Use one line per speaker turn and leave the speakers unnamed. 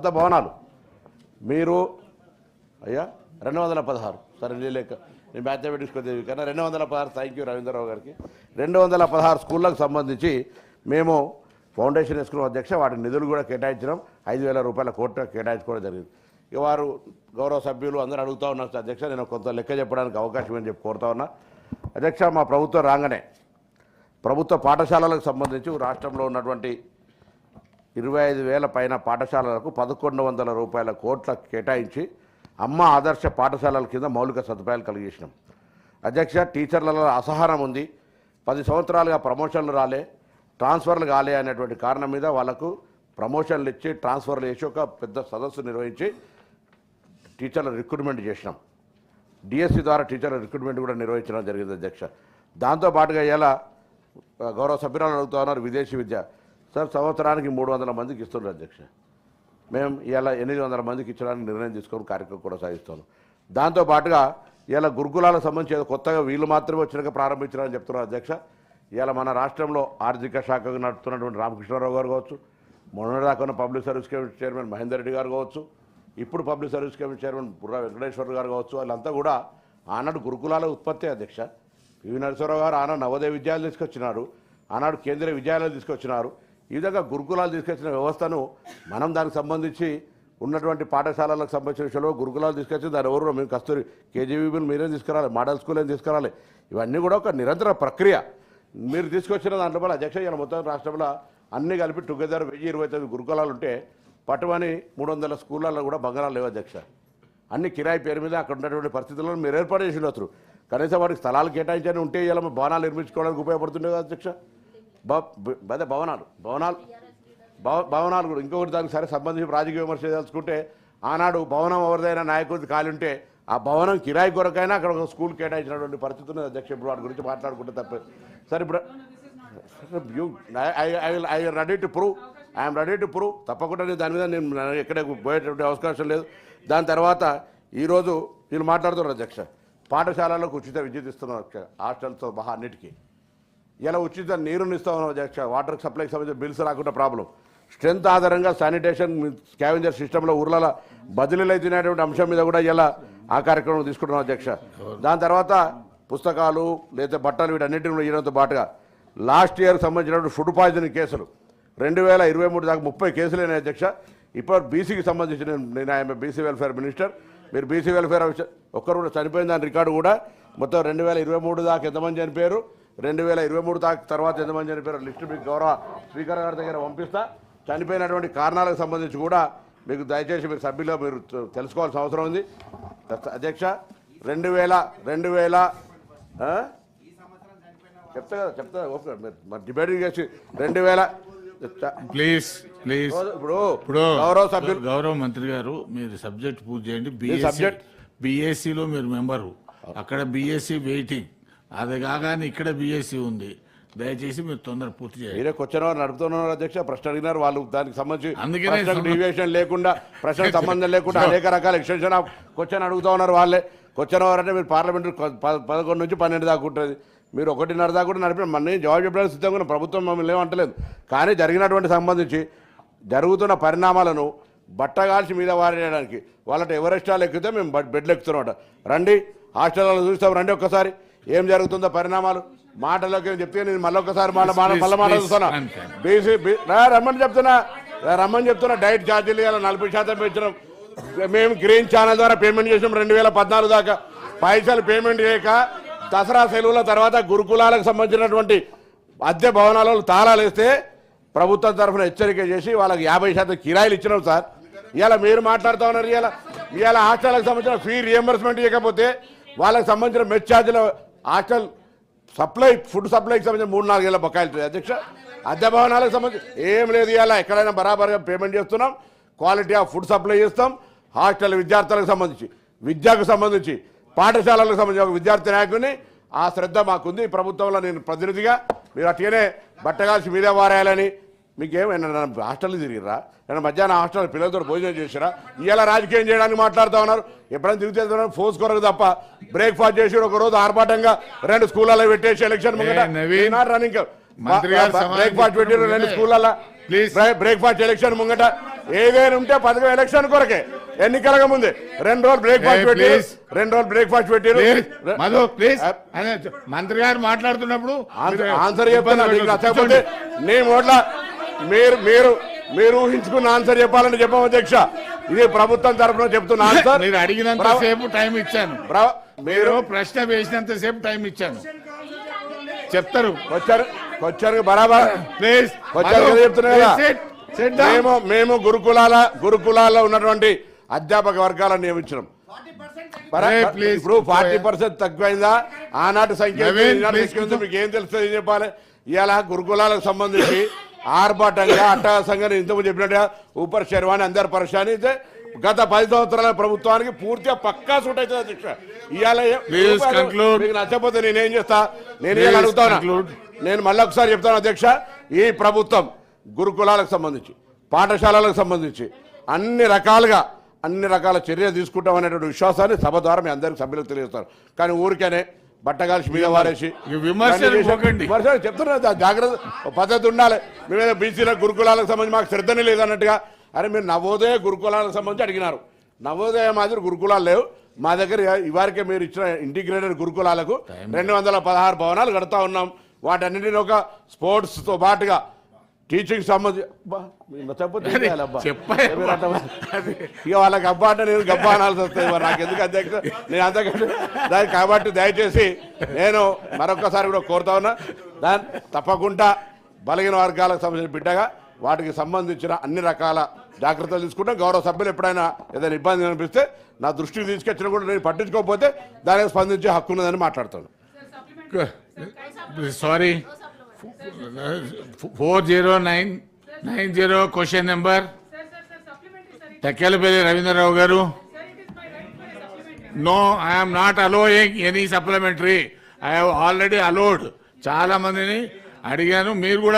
పెద్ద భవనాలు. మీరు అయ్యా రెండు వందల పదహారు సరే నీ లెక్క. నేను మ్యాథమెటిక్స్ కొద్దిగా కన్నా రెండు వందల పదహారు థ్యాంక్ యూ రవీంద్రరావు గారికి. రెండు వందల పదహారు స్కూళ్ళకు సంబంధించి మేము ఫౌండేషన్ వేసుకున్న అధ్యక్ష వాటి నిధులు కూడా కేటాయించడం ఐదు వేల రూపాయల కోట్లు కేటాయించుకోవడం జరిగింది. ఇక వారు గౌరవ సభ్యులు అందరూ అడుగుతూ ఉన్నారు అధ్యక్ష నేను కొంత లెక్క చెప్పడానికి అవకాశం అని చెప్పి కోరుతా ఉన్నా. అధ్యక్ష మా ప్రభుత్వం రాగానే ప్రభుత్వ పాఠశాలలకు సంబంధించి రాష్ట్రంలో ఉన్నటువంటి ఇరవై ఐదు వేల పైన పాఠశాలలకు పదకొండు వందల రూపాయల కోట్ల కేటాయించి అమ్మ ఆదర్శ పాఠశాలల కింద మౌలిక సదుపాయాలు కలిగించినాం. అధ్యక్ష టీచర్లలో అసహనం ఉంది. పది సంవత్సరాలుగా ప్రమోషన్లు రాలే ట్రాన్స్ఫర్లు కాలే అనేటువంటి కారణం మీద వాళ్ళకు ప్రమోషన్లు ఇచ్చి ట్రాన్స్ఫర్లు చేసి ఒక పెద్ద సదస్సు నిర్వహించి టీచర్ల రిక్రూట్మెంట్ చేసినాం. డిఎస్సి ద్వారా టీచర్ల రిక్రూట్మెంట్ కూడా నిర్వహించడం జరిగింది అధ్యక్ష. దాంతోపాటుగా ఇలా గౌరవ సభ్యురాలు అడుగుతా ఉన్నారు విదేశీ విద్య. సార్ సంవత్సరానికి మూడు వందల మందికి ఇస్తున్నారు అధ్యక్ష. మేము ఇలా ఎనిమిది వందల మందికి ఇచ్చడానికి నిర్ణయం తీసుకొని కార్యక్రమం కూడా సాగిస్తాను దాంతోపాటుగా ఇలా గురుకులాలకు సంబంధించి ఏదో కొత్తగా వీళ్ళు మాత్రమే వచ్చినాక ప్రారంభించారని చెప్తున్నారు అధ్యక్ష. ఇలా మన రాష్ట్రంలో ఆర్థిక శాఖకు నడుపుతున్నటువంటి రామకృష్ణారావు గారు కావచ్చు మొన్నటిదాకా ఉన్న public service commission chairman Mahender Reddy garu కావచ్చు ఇప్పుడు public service commission chairman Burra Venkateshwara garu కావచ్చు వాళ్ళంతా కూడా ఆనాడు గురుకులాల ఉత్పత్తి అధ్యక్ష. పివి నరసింహరావు గారు ఆనాడు నవోదయ విద్యాలయాలు తీసుకొచ్చినారు ఆనాడు కేంద్రీయ విద్యాలయాలు తీసుకొచ్చినారు. ఈ విధంగా గురుకులాలు తీసుకొచ్చిన వ్యవస్థను మనం దానికి సంబంధించి ఉన్నటువంటి పాఠశాలలకు సంబంధించిన విషయంలో గురుకులాలు తీసుకొచ్చి దాని ఎవరు మేము కస్తూరి కేజీబీబీని మీరే తీసుకురాలి మోడల్ స్కూల్ ఏం తీసుకురాలి. ఇవన్నీ కూడా ఒక నిరంతర ప్రక్రియ. మీరు తీసుకొచ్చిన దాంట్లో వల్ల అధ్యక్ష ఇలా మొత్తం రాష్ట్రంలో అన్నీ కలిపి టుగెదర్ వెయ్యి ఇరవై తొమ్మిది గురుకులాలు ఉంటే పట్టుమని మూడు వందల స్కూళ్ళల్లో కూడా బంగారాలు లేవు అధ్యక్ష. అన్ని కిరాయి పేరు మీద అక్కడ ఉన్నటువంటి పరిస్థితుల్లో మీరు ఏర్పాటు చేసి ఉండొచ్చు. కనీసం వారికి స్థలాలు కేటాయించని ఉంటే ఇలా భవనాలు నిర్మించుకోవడానికి ఉపయోగపడుతుండే కదా అధ్యక్ష? అదే భవనాలు భవనాలు భవ- భవనాలు కూడా. ఇంకొకటి దానికి సరే సంబంధించి రాజకీయ విమర్శ తెలుసుకుంటే ఆనాడు భవనం ఎవరిదైనా నాయకుడిది ఖాళీ ఉంటే ఆ భవనం కిరాయి కొరకైనా అక్కడ ఒక స్కూల్ కేటాయించినటువంటి పరిస్థితి ఉన్నది. అధ్యక్ష ఇప్పుడు వాటి గురించి మాట్లాడుకుంటే తప్పే. సరే ఇప్పుడు you I ready to prove I'm ready to prove తప్పకుండా నేను దాని మీద నేను ఎక్కడ పోయేటువంటి అవకాశం లేదు. దాని తర్వాత ఈరోజు వీళ్ళు మాట్లాడుతున్నారు అధ్యక్ష. పాఠశాలలకు ఉచిత విద్యుత్ ఇస్తున్నారు హాస్టల్తో మహా అన్నిటికీ. ఇలా ఉచిత నీరుని ఇస్తా అధ్యక్ష వాటర్ సప్లైకి సంబంధించిన బిల్స్ రాకుండా ప్రాబ్లం స్ట్రెంత్ ఆధారంగా శానిటేషన్ స్కావెంజర్ సిస్టంలో ఊర్ల బదిలీలు అవుతున్నటువంటి అంశం మీద కూడా ఇలా ఆ కార్యక్రమం తీసుకుంటున్నాం అధ్యక్ష. దాని తర్వాత పుస్తకాలు లేదా బట్టలు వీటన్నిటిని ఇవ్వడంతో పాటుగా. లాస్ట్ ఇయర్ సంబంధించినటువంటి ఫుడ్ పాయిజనింగ్ కేసులు. రెండు వేల ఇరవై మూడు దాకా ముప్పై కేసులు అయినాయి అధ్యక్ష. ఇప్పుడు బీసీకి సంబంధించిన నేను నేను ఆయన బీసీ వెల్ఫేర్ మినిస్టర్ మీరు బీసీ వెల్ఫేర్ ఆఫీసర్ ఒక్కరు కూడా చనిపోయిన దాని రికార్డు కూడా మొత్తం రెండు వేల ఇరవై మూడు దాకా ఎంతమంది చనిపోయారు? రెండు వేల ఇరవై మూడు దాకా తర్వాత ఎంతమంది చనిపోయారు లిస్టు మీకు గౌరవ స్పీకర్ గారి దగ్గర పంపిస్తా. చనిపోయినటువంటి కారణాలకు సంబంధించి కూడా మీకు దయచేసి మీరు సభ్యులు మీరు తెలుసుకోవాల్సిన అవసరం ఉంది. అధ్యక్ష రెండు వేల రెండు వేల? చెప్తా కదా చెప్తా ఓకే మీరు డిబేటింగ్ చేసి రెండు వేల
ప్లీజ్ ప్లీజ్.
ఇప్పుడు
ఇప్పుడు
గౌరవ సభ్యులు
గౌరవ మంత్రి గారు మీరు సబ్జెక్ట్ పూర్తి చేయండి. బిఎస్సి లో మీరు మెంబరు. అక్కడ బిఎస్సి వెయిటింగ్ అది కాగానే ఇక్కడ బిఎస్సి ఉంది. దయచేసి మీరు తొందర పూర్తి చేయండి.
మీరే క్వశ్చన్ అవర్ నడుపుతున్నారు అధ్యక్ష? ప్రశ్న అడిగినారు వాళ్ళు. దానికి సంబంధించి ప్రశ్నకు డీవియేషన్ లేకుండా ప్రశ్నకు సంబంధం లేకుండా అనేక రకాల ఎక్స్టెన్షన్ ఆఫ్ క్వశ్చన్ అడుగుతా ఉన్నారు వాళ్ళే. క్వశ్చన్ అవర్ అంటే మీరు పార్లమెంట్ పదకొండు నుంచి పన్నెండు దాకా ఉంటుంది. మీరు ఒకటిన్నర దాకా కూడా నడిపిన మన జవాబు చెప్పడానికి సిద్ధంగా. ప్రభుత్వం మమ్మల్ని ఏమంటలేదు కానీ జరిగినటువంటి సంబంధించి జరుగుతున్న పరిణామాలను బట్టగాల్చి మీద వారేయడానికి వాళ్ళట ఎవరెస్టాలు ఎక్కితే మేము బెడ్- బెడ్లు ఎక్కుతున్నామట రండి హాస్టల్లో చూస్తాం. రండి ఒక్కసారి. ఏం జరుగుతుందో పరిణామాలు? మాటలోకి ఏం చెప్తే నేను మళ్ళీ ఒక్కసారి మళ్ళీ మాట చూస్తున్నా. బీసీ రమ్మని చెప్తున్నా. రమ్మని చెప్తున్నా. డైట్ ఛార్జీలు ఇలా నలభై శాతం పెంచడం మేము గ్రీన్ ఛానల్ ద్వారా పేమెంట్ చేసాం రెండు వేల పద్నాలుగు దాకా. పైసలు పేమెంట్ చేయక దసరా సెలవుల తర్వాత గురుకులాలకు సంబంధించినటువంటి అద్దె భవనాలలో తాళాలు వేస్తే ప్రభుత్వం తరఫున హెచ్చరిక చేసి వాళ్ళకి యాభై శాతం కిరాయిలు ఇచ్చినాం సార్. ఇవాళ మీరు మాట్లాడుతూ ఉన్నారు. ఇవాళ ఇవాళ హాస్టల్కి సంబంధించిన ఫీ రియంబర్స్మెంట్ ఇవ్వకపోతే వాళ్ళకి సంబంధించిన మెచ్ ఛార్జీల హాస్టల్ సప్లై ఫుడ్ సప్లైకి సంబంధించి మూడు నాలుగేళ్ళ బకాయిలు అధ్యక్ష అద్దె భవనాలకు సంబంధించి ఏం లేదు ఇవాళ. ఎక్కడైనా బరాబర్గా పేమెంట్ చేస్తున్నాం. క్వాలిటీ ఆఫ్ ఫుడ్ సప్లై చేస్తాం. హాస్టల్ విద్యార్థులకు సంబంధించి విద్యకు సంబంధించి పాఠశాలలకు సంబంధించి ఒక విద్యార్థి నాయకుని ఆ శ్రద్ధ మాకుంది. ప్రభుత్వంలో నేను ప్రతినిధిగా మీరు అట్లనే బట్టగాల్సి మీదే వారాయాలని మీకేమైనా హాస్టల్ తిరిగిరా నేను మధ్యాహ్నం హాస్టల్ పిల్లలతో భోజనం చేసిరా ఇవాళ రాజకీయం చేయడానికి మాట్లాడుతూ ఉన్నారు. ఎప్పుడైనా తిరిగితే ఫోర్స్ కొరకు తప్ప బ్రేక్ఫాస్ట్ చేసి ఒక రోజు ఆర్భాటంగా రెండు స్కూళ్ళలో పెట్టేసి ఎలక్షన్
సమాధానం
బ్రేక్ఫాస్ట్ పెట్టారు రెండు
Please.
బ్రేక్ఫాస్ట్ ఎలక్షన్ ముంగట ఏదైనా ఉంటే పథకం ఎలక్షన్ కొరకే. ఎన్నికలకు ముందే రెండు రోజులు బ్రేక్ఫాస్ట్
please.
రెండు రోజులు బ్రేక్ఫాస్ట్ పెట్టారు
ప్లీజ్. మధు ప్లీజ్. అదే మంత్రి గారు మాట్లాడుతున్నప్పుడు
ఆన్సర్
మీరు
ఆన్సర్ చెప్తాను
ఇబ్బంది
నీకు
పెట్టొద్దు.
నచ్చకపోతే నీ ఓట్ల మీరు మీరు మీరు ఊహించుకున్న ఆన్సర్ చెప్పాలని చెప్పాము అధ్యక్ష. ఇది ప్రభుత్వం తరఫున చెప్తున్న ఆన్సర్.
మీరు అడిగినంత సేపు టైం ఇచ్చాను.
మీరు
ప్రశ్న వేసినంత సేపు టైం ఇచ్చాను. చెప్తారు.
వచ్చారు వచ్చారు బరాబర్.
ప్లీజ్.
వచ్చారు కదా చెప్తున్నా మేము మేము గురుకులాల గురుకులాల్లో ఉన్నటువంటి అధ్యాపక వర్గాలను నియమించడం. ఇప్పుడు ఫార్టీ పర్సెంట్ తక్కువైందా? ఆనాటి సంఖ్య. మీకు ఏం తెలుస్తుంది చెప్పాలి? ఇవాళ గురుకులాలకు సంబంధించి ఆర్భాటంగా అట్టహాసంగా నేను ఇంతకు చెప్పినట్టుగా ఉపర్ శర్వాణి అందరు పరిశాని అయితే గత పది సంవత్సరాల ప్రభుత్వానికి పూర్తిగా పక్కా సూట్ అవుతుంది అధ్యక్ష ఇవాళ. మీకు నచ్చకపోతే నేనేం చేస్తా నేను అడుగుతాను. నేను మళ్ళీ ఒకసారి చెప్తాను అధ్యక్ష ఈ ప్రభుత్వం గురుకులాలకు సంబంధించి పాఠశాలలకు సంబంధించి అన్ని రకాలుగా అన్ని రకాల చర్య తీసుకుంటాం అనేటువంటి విశ్వాసాన్ని సభ ద్వారా మీ అందరికి సభ్యులకు తెలియజేస్తారు కానీ ఊరికేనే బట్టగాల్సి మీద వారేసి
విమర్శలు పోకండి.
విమర్శలు చెప్తున్నా దా- జాగ్రత్త పద్ధతి ఉండాలి. మేమేదో బీసీల గురుకులాలకు సంబంధించి మాకు శ్రద్ధనే లేదన్నట్టుగా అరే మీరు నవోదయ గురుకులాలకు సంబంధించి అడిగినారు. నవోదయ మాదిరి గురుకులాలు లేవు. మా దగ్గర ఇవారికే మీరు ఇచ్చిన ఇంటిగ్రేటెడ్ గురుకులాలకు రెండు వందల పదహారు భవనాలు కడతా ఉన్నాం. వాటన్నిటిని ఒక స్పోర్ట్స్తో పాటుగా టీచింగ్ సంబంధించి అబ్బా, ఇక వాళ్ళకి అబ్బా అంటే నేను గబ్బా అనాల్సి వస్తుంది. మరి నాకు ఎందుకు అధ్యక్ష? నేను అంతకంటే దానికి కాబట్టి దయచేసి నేను మరొకసారి కూడా కోరుతా ఉన్నా. దాని తప్పకుండా బలహీన వర్గాలకు సంబంధించిన బిడ్డగా వాటికి సంబంధించిన అన్ని రకాల జాగ్రత్తలు తీసుకుంటాం. గౌరవ సభ్యులు ఎప్పుడైనా ఏదైనా ఇబ్బంది అనిపిస్తే నా దృష్టికి తీసుకొచ్చినా కూడా నేను పట్టించుకోకపోతే దానికి స్పందించే హక్కు ఉన్నదని మాట్లాడుతాను.
Sorry four zero nine nine zero question number. Tekkalapalli Ravindra Rao garu. No I'm not allowing any supplementary I have already allowed చాలా మందిని అడిగాను. మీరు కూడా